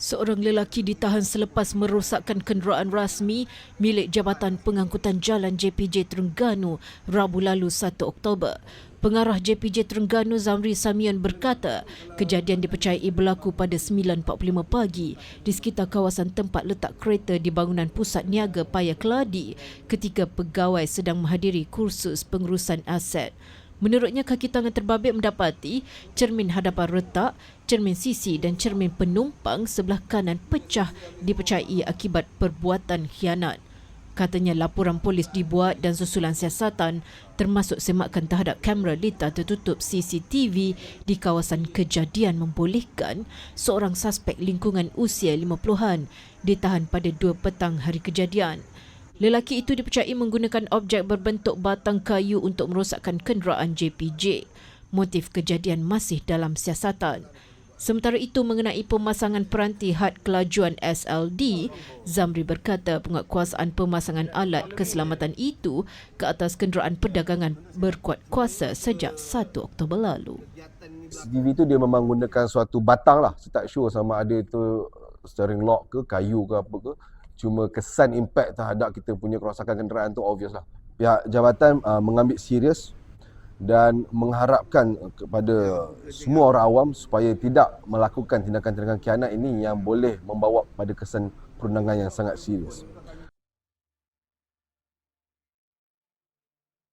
Seorang lelaki ditahan selepas merosakkan kenderaan rasmi milik Jabatan Pengangkutan Jalan JPJ Terengganu Rabu lalu 1 Oktober. Pengarah JPJ Terengganu Zamri Samian berkata, kejadian dipercayai berlaku pada 9.45 pagi di sekitar kawasan tempat letak kereta di bangunan pusat niaga Paya Keladi ketika pegawai sedang menghadiri kursus pengurusan aset. Menurutnya kaki tangan terbabit mendapati cermin hadapan retak, cermin sisi dan cermin penumpang sebelah kanan pecah dipercayai akibat perbuatan khianat. Katanya laporan polis dibuat dan susulan siasatan termasuk semakan terhadap kamera lita tertutup CCTV di kawasan kejadian membolehkan seorang suspek lingkungan usia 50-an ditahan pada 2 petang hari kejadian. Lelaki itu dipercayai menggunakan objek berbentuk batang kayu untuk merosakkan kenderaan JPJ. Motif kejadian masih dalam siasatan. Sementara itu mengenai pemasangan peranti had kelajuan SLD, Zamri berkata penguatkuasaan pemasangan alat keselamatan itu ke atas kenderaan perdagangan berkuat kuasa sejak 1 Oktober lalu. CCTV tu dia memang gunakan suatu batang lah. Saya tak sure sama ada itu steering lock ke kayu ke apa ke cuma kesan impact terhadap kita punya kerosakan kenderaan tu obvious lah. Pihak jabatan uh, mengambil serius dan mengharapkan kepada semua orang awam supaya tidak melakukan tindakan-tindakan kianat ini yang boleh membawa pada kesan perundangan yang sangat serius.